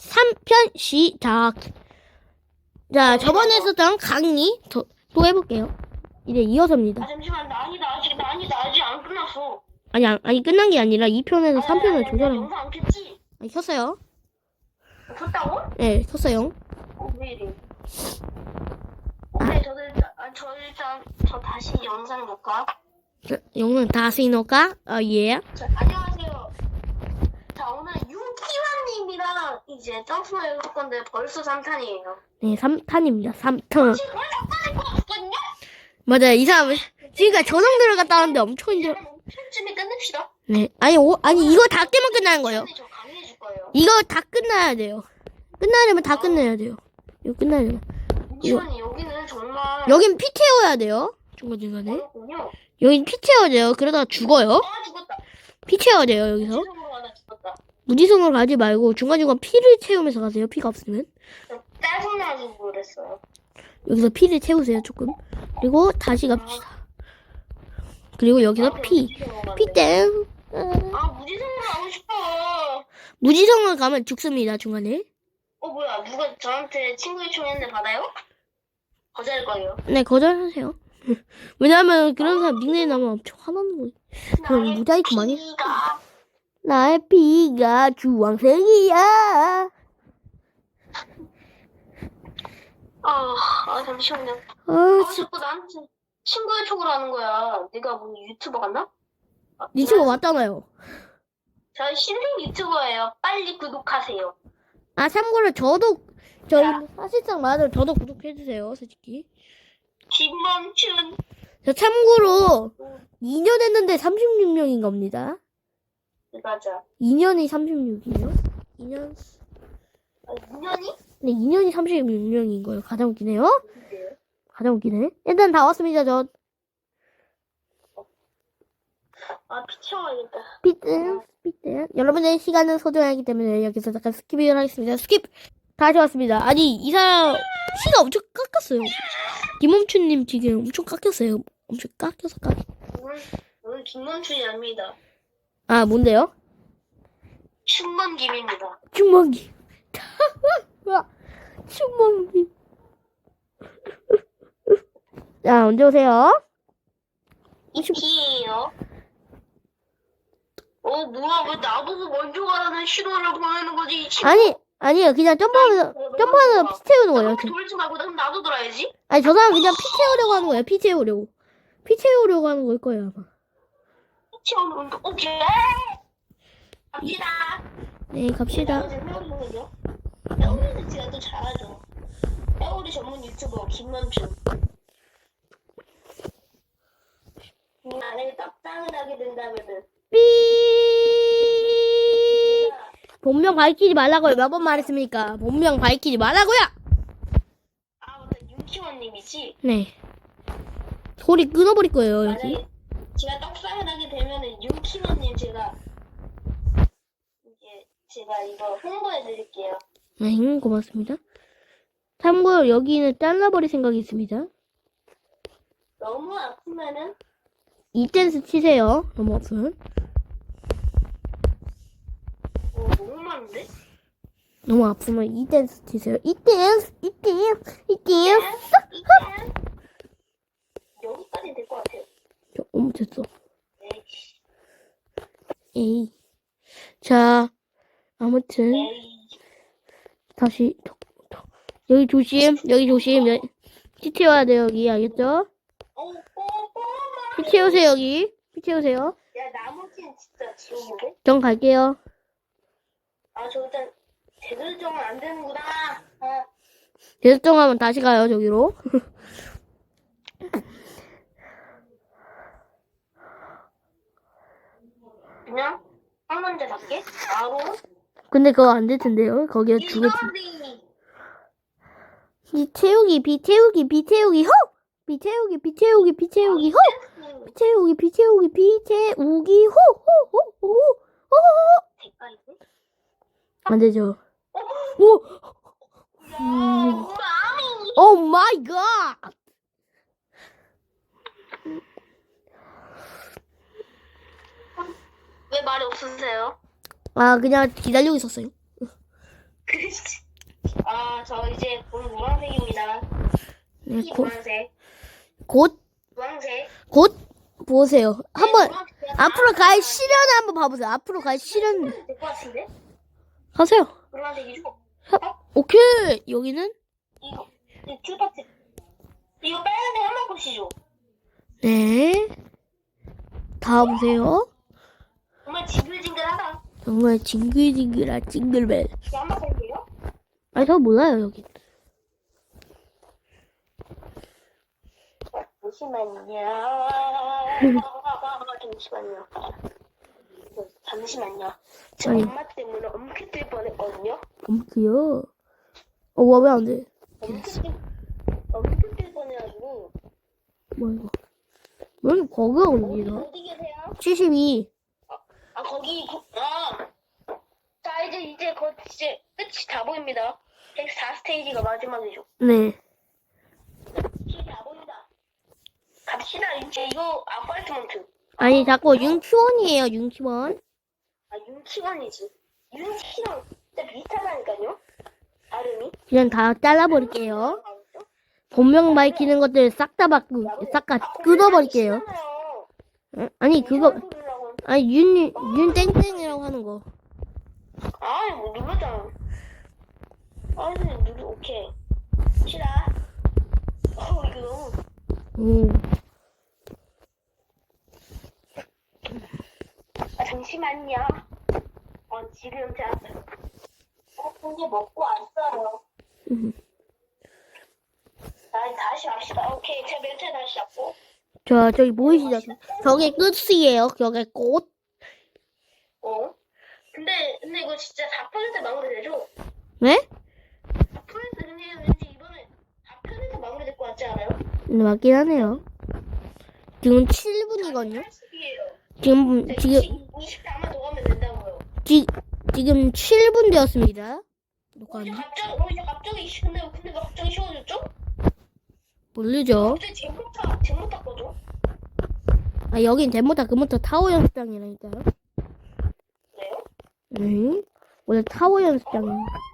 3편 시작. 자, 저번에 했었던 강의 더, 또 해볼게요. 이제 이어서입니다. 아 잠시만 나 아니다 아직 나 아니다 아직 안 끝났어. 아니, 아- 아니, 끝난 게 아니라 2편에서 아, 3편을 야, 조절한 영상 안 켰지? 아니, 켰어요. 켰다고? 네, 켰어요. 어, 왜 이래? 오케이 저도 일단 아, 저 일단 저 다시 영상 볼까? 자, 영상 다시 넣을까? 아, 예. 자, 안녕하세요. 자 오늘 윤기환님 이제 점프를 해볼 건데 벌써 3탄이에요. 네, 3탄입니다. 3탄. 지금 원래 빠질 것 같거든요? 맞아요. 이 사람은 지금까지 저성 들어갔다 왔는데 엄청 힘들어. 한 5편쯤에 끝냅시다. 네. 아니, 오, 아니, 이거 다 깨면 끝나는 거예요. 근데 저 강의해줄 거예요. 이거 다 끝나야 돼요. 끝나려면 다 끝내야 돼요. 이거 끝나려면. 여기는 정말 여긴 피 태워야 돼요. 중간중간에. 어렵군요. 여긴 피 태워야 돼요. 그러다가 죽어요. 아 죽었다. 피 채워야 돼요, 여기서. 무지성으로 가지 말고 중간중간 피를 채우면서 가세요. 피가 없으면. 저 짜증나서 그랬어요. 여기서 피를 채우세요, 조금. 그리고 다시 갑시다. 그리고 여기서 피. 피 땡. 아, 아 무지성으로 하고 싶어. 무지성으로 가면 죽습니다, 중간에. 어 뭐야 누가 저한테 친구 요청했는데 받아요? 거절할 거예요. 네, 거절하세요. 왜냐면 그런 사람 닉네임 나면 엄청 화나는 거예요. 그럼 나의 모자이크 많이 피가 나의 피가 주황색이야. 아, 아 잠시만요. 아, 아 진 자꾸 나한테 친구 요청을 하는 거야. 네가 뭐 유튜버 같나? 아, 니 친구 왔잖아요. 저 신생 유튜버예요. 빨리 구독하세요. 아, 참고로 저도, 저희 사실상 맞아요. 저도 구독해주세요, 솔직히. 김멈춘. 저 참고로 2년 했는데 36명인 겁니다. 맞아. 2년이 36이에요? 2년, 아, 2년이? 네, 2년이 36명인 거예요. 가장 웃기네요. 근데요? 가장 웃기네. 일단 다 왔습니다, 저. 아 피쳐야겠다. 삐ጥ, 삐ጥ. 여러분의 시간은 소중하기 때문에 여기서 잠깐 스킵을 하겠습니다. 스킵! 다시 왔습니다. 아니, 이 사람, 키가 엄청 깎았어요. 김hom춘님 지금 엄청 깎였어요. 엄청 깎여서 깎 오늘 오늘 김멈춘이 아닙니다. 아, 뭔데요? 충먼김입니다. 충먹이. 충먹이. 자, 언제 오세요? 이피예요. 어 뭐야 왜 나보고 먼저 가라는 신호를 보내는 거지? 이 친구? 아니, 아니에요. 그냥 점프하면서, 점프하면서 피 채우는 거예요. 돌지 말고 그럼 나도 돌아야지. 아니, 저 사람 그냥 피 채우려고 하는 거예요. 피 채우려고. 피 채우려고 하는 걸 거예요, 아마. 피치오는 운동 오케이. 갑시다. 네, 갑시다. 회오리는 제가 또 잘하죠. 회오리 전문 유튜버 김만춘. 만약에 떡상을 하게 된다면은 삐! 본명 밝히지 말라고요. 몇 번 말했습니까? 본명 밝히지 말라고요! 아 맞다 윤키원님이지. 네. 소리 끊어버릴 거예요, 여기. 만약에 제가 떡상을 하게 되면은 윤키원님 제가 이제 제가 이거 홍보해 드릴게요. 네, 고맙습니다. 참고로 여기는 잘라버릴 생각이 있습니다. 너무 아프면은 이 댄스 치세요. 너무 아프면. 어, 너무 많은데? 너무 아프면 이 댄스 치세요. 이 댄스, 이 댄스, 이 댄스. 이게 여기까지 될 것 같아요. 저, 어머, 됐어. 에이. 자, 아무튼. 다시, 톡, 톡. 여기 조심, 여기 조심. 여기. 피 채워야 돼요, 여기. 알겠죠? 어, 어, 어, 피 채우세요, 여기. 피 채우세요. 야, 나머지는 진짜 지옥인데? 전 갈게요. 아, 저 일단 제대로 정은 안 되는구나. 아, 대수정하면 다시 가요, 저기로. 그냥 한 문제답게 바로 근데 그거 안 될 텐데요. 거기에 두 개. 이거리. 비 채우기, 비 채우기, 비 채우기, 호! 비 채우기, 비 채우기, 비 채우기, 호! 비 채우기, 비 채우기, 비 채우기, 호! 호! 호! 호! 호! 대가리고. 안 되죠. 어, 오! 야, 마미. 오 마이 갓! 왜 말이 없으세요? 아, 그냥 기다리고 있었어요. 아, 저 이제 본 노란색입니다. 네, 이 곧, 노란색. 곧, 노란색. 곧 보세요. 한번, 네, 노란색. 앞으로 갈 시련을 한번 봐보세요. 앞으로 갈 시련 될것 같은데? 하세요. 노란색이죠? 오케이. 여기는, 이거. 이 큐파트. 이거 빨간색 한번 보시죠. 네. 다 보세요. 정말 징글징글한 징글벨. 볼게요. 아니, 저 몰라요, 여기. 잠시만요. 잠시만요. 잠시만요. 저 아니. 엄마 때문에 뜰 뻔했거든요. 엄크요. 어, 와, 왜 안 돼? 뜰, 뜰 뻔해가지고. 뭐야, 이거. 왜 이렇게 버그가 어디, 걸리나? 어디 계세요? 72. 아, 거기, 거, 아. 자, 이제, 이제, 거, 이제, 끝이 다 보입니다. 104 스테이지가 마지막이죠. 네. 끝이 다 보인다. 갑시다. 이제 이거 아파트먼트. 아니, 자꾸 윤키원이에요, 윤키원. 아, 윤키원이지. 윤키랑 진짜 비슷하다니까요? 발음이. 그냥 다 잘라버릴게요. 알죠? 본명 밝히는 것들 싹 다 바꾸, 싹다 끊어버릴게요. 싫잖아요. 어? 아니, 그거. 아니, 윤, 윤땡땡이라고 하는 거. 아, 뭐 눌렀잖아. 아니, 누르, 오케이. 싫어. 어, 이거 너무. 오. 아, 잠시만요. 어, 지금 제가, 어, 근데 먹고 왔어요. 음. 아, 다시 합시다. 오케이, 제 멘트 다시 잡고. 자, 저기 보이시죠? 저게 끝이에요. 저게 꽃. 어? 근데, 근데 이거 진짜 4% 마무리되죠? 네? 4% 근데 왠지 이번에 4% 마무리될 것 같지 않아요? 네, 맞긴 하네요. 지금 7분이거든요. 80이에요. 지금, 지금, 24만 더 가면 된다고요. 지, 지금 7분 되었습니다. 어, 이제 녹화는. 갑자기, 어, 이제 갑자기, 시- 근데, 근데 왜 갑자기 쉬워졌죠? 모르죠. 갑자기 제모타 거죠? 아, 여긴 데모타 금모타 타워 연습장이라니까요. 네. 원래 타워 연습장입니다.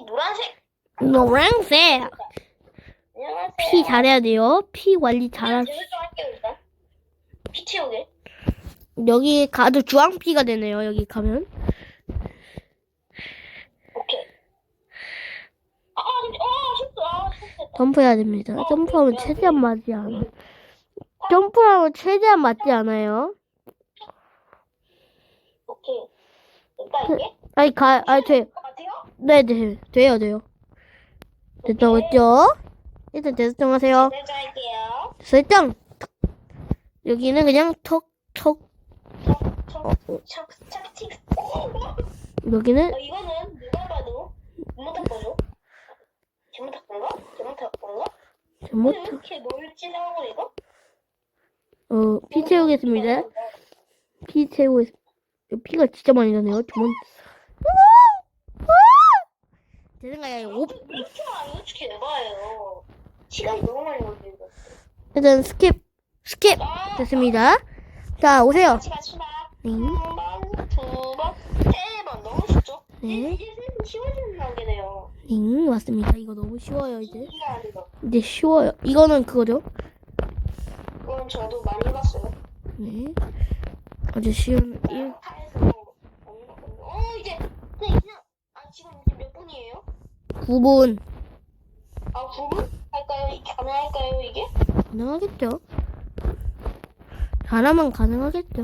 피 노란색. 노란색. 안녕하세요. 피 잘해야 돼요. 피 관리 잘하. 제가 좀 할게요 일단. 피 채우게. 여기 가도 주황피가 되네요. 여기 가면. 오케이. 아, 아, 실수, 아, 실수. 점프해야 됩니다. 점프하면 최대한 맞지 않아. 점프하면 최대한 맞지 않아요. 오케이. 됐다, 이게? 아니, 가, 아니, 돼. 같아요? 네, 네. 돼요, 돼요. 됐다고 했죠? 일단 대설정 하세요. 네, 할게요. 설정! 여기는 그냥 톡, 톡. 척, 척, 척, 척, 틱. 어, 여기는, 이거는 누가 봐도 잘못한 거죠? 잘못한 건가? 잘못한 건가? 왜 잘못, 이렇게 멀지 상황을 이거? 어, 피 채우겠습니다. 피 채우겠습니다. 피가 진짜 많이 나네요. 저번, 제 생각에 오, 이렇게 안 이렇게 해봐요. 시간이 너무 많이 걸리고. 일단 스킵, 스킵! 아, 됐습니다. 자, 오세요. 같이 갑시다. 네. 한 번, 두 번, 세 번. 너무 쉽죠? 네. 이제 슬슬 쉬워지는 단계네요. 응, 맞습니다. 이거 너무 쉬워요, 이제. 이게. 이제 쉬워요. 이거는 그거죠? 그건 저도 많이 해봤어요. 네. 아주 쉬운, 일, 먹는 건데. 어, 이제, 네, 그냥, 아, 지금 이제 몇 분이에요? 9분. 아, 9분? 할까요? 이- 가능할까요, 이게? 가능하겠죠? 잘하면 가능하겠죠?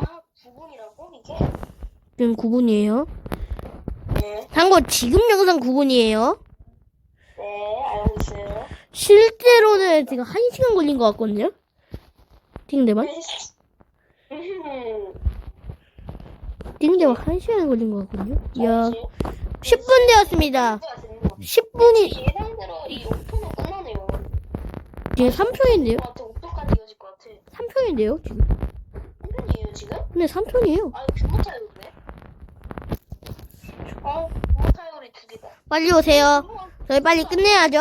아, 9분이라고? 이게? 지금 9분이에요. 네. 참고 지금 영상 9분이에요. 네, 알고 있어요. 실제로는 지금 1시간 걸린 것 같거든요? 띵대만? 음, 띵대만 1시간 걸린 것 같거든요? 야, 잘했지. 10분 되었습니다. 네, 맞습니다. 10분이 예상대로 이 5편은 끝나네요. 지금 3편인데요? 것 같아. 5편까지 이어질 것 같아. 3편인데요, 지금? 3편이에요 지금? 근데 3편이에요. 아 규모 타이어네. 어 규모 타이어리 두 개다. 빨리 오세요. 저희 빨리 끝내야죠.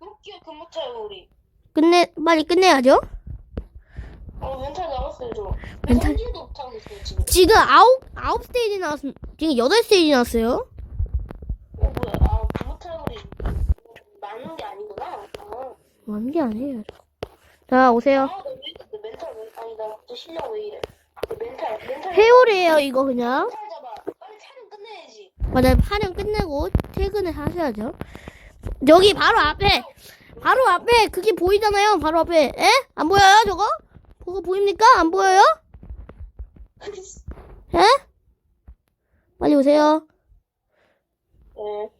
웃겨 규모 타이어리. 끝내, 빨리 끝내야죠. 어 멘탈 나갔어요 저. 멘탈? 멘탈도 있어요 지금. 아홉, 아홉 스테이지 나왔습니다. 지금 여덟 스테이지 나왔어요. 어 뭐야? 아 타이어리 많은 게 아니구나. 아. 많은 게 아니에요. 자, 오세요. 아, 나 왜, 내 멘탈 왜, 아니, 나 갑자기 실력 왜 이래. 내 멘탈, 멘탈. 회오리에요, 이거 그냥. 멘탈 잡아. 빨리 촬영 끝내야지. 맞아요. 촬영 끝내고 퇴근을 하셔야죠. 여기 바로 앞에, 바로 앞에 그게 보이잖아요. 바로 앞에. 에? 안 보여요, 저거? 그거 보입니까? 안 보여요? 에? 빨리 오세요. 네.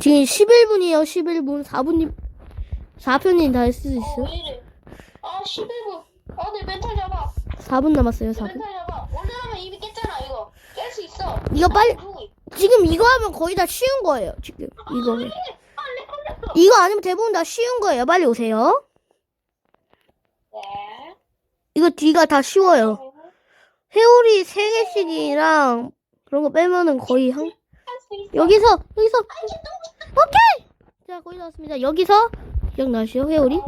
지금 11분이에요, 11분. 4분님, 4편님 다 했을 수 어, 있어요. 왜 이래. 아, 11분. 아, 내 멘탈 잡아. 4분 남았어요, 내 4분. 멘탈 잡아. 원래라면 이미 깼잖아, 이거. 깰 수 있어. 이거 빨리, 누구 있- 지금 이거 하면 거의 다 쉬운 거예요, 지금. 이거. 아, 렉 걸렸어. 이거 아니면 대부분 다 쉬운 거예요. 빨리 오세요. 네. 이거 뒤가 다 쉬워요. 회오리 3개씩이랑 그런 거 빼면은 거의 한. 여기서, 여기서. 오케이! 자, 거의 다 왔습니다. 여기서, 기억나시죠? 회오리?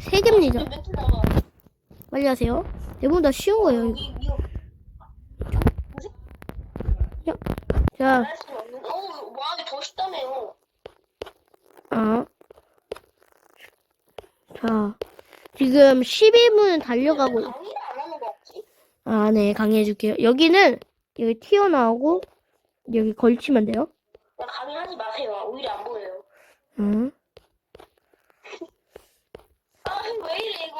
3개입니다. 내 멘탈 잡아. 빨리 하세요. 대부분 다 쉬운 거예요, 이거. 이- 이거. 자, 할수 없는. 어, 와, 이거 더 쉽다며요. 아. 자, 지금 12분 달려가고, 강의를 안 하는 거 같지? 아, 네, 강의해줄게요. 여기는, 여기 튀어나오고, 여기 걸치면 돼요. 나 강의하지 마세요. 오히려 안 보여요. 응. 아, 왜 이래, 이거.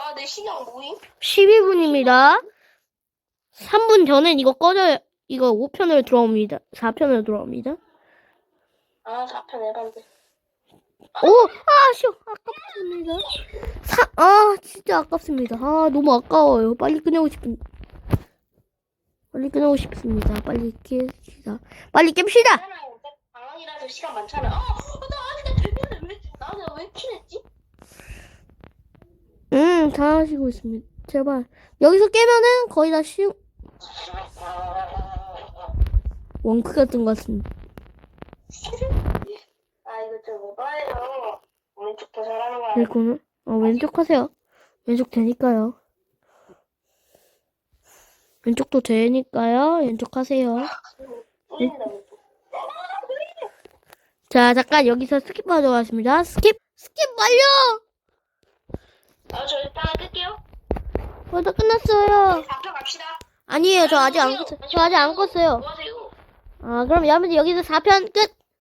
아, 내 시간 뭐임? 12분입니다. 3분 전엔 이거 꺼져요. 이거 5편으로 들어옵니다. 4편으로 들어옵니다. 아, 4편 해봤는데. 오! 아, 아쉬워. 아깝습니다. 사, 아, 진짜 아깝습니다. 아, 너무 아까워요. 빨리 끝내고 싶은, 빨리 끝내고 싶습니다. 빨리 깹시다. 빨리 깹시다! 방학이라서 시간 많잖아. 아, 나 아직 되는데 왜, 나는 왜 키냈지? 응, 잘하시고 있습니다. 제발. 여기서 깨면은 거의 다 쉬운, 원크 같은 것 같습니다. 아, 이거 좀 오바예요. 왼쪽 더 잘하는 거야. 그리고는, 어, 왼쪽 하세요. 왼쪽 되니까요. 왼쪽도 되니까요. 왼쪽 하세요. 자, 잠깐 여기서 스킵 하도록 하겠습니다. 스킵! 스킵 완료! 아, 저 일단 끌게요. 어, 다 끝났어요. 4편 갑시다. 아니에요, 저 아직 안 껐어요. 저 아직 안 껐어요. 뭐 하세요? 아, 그럼 여러분들 여기서 4편 끝!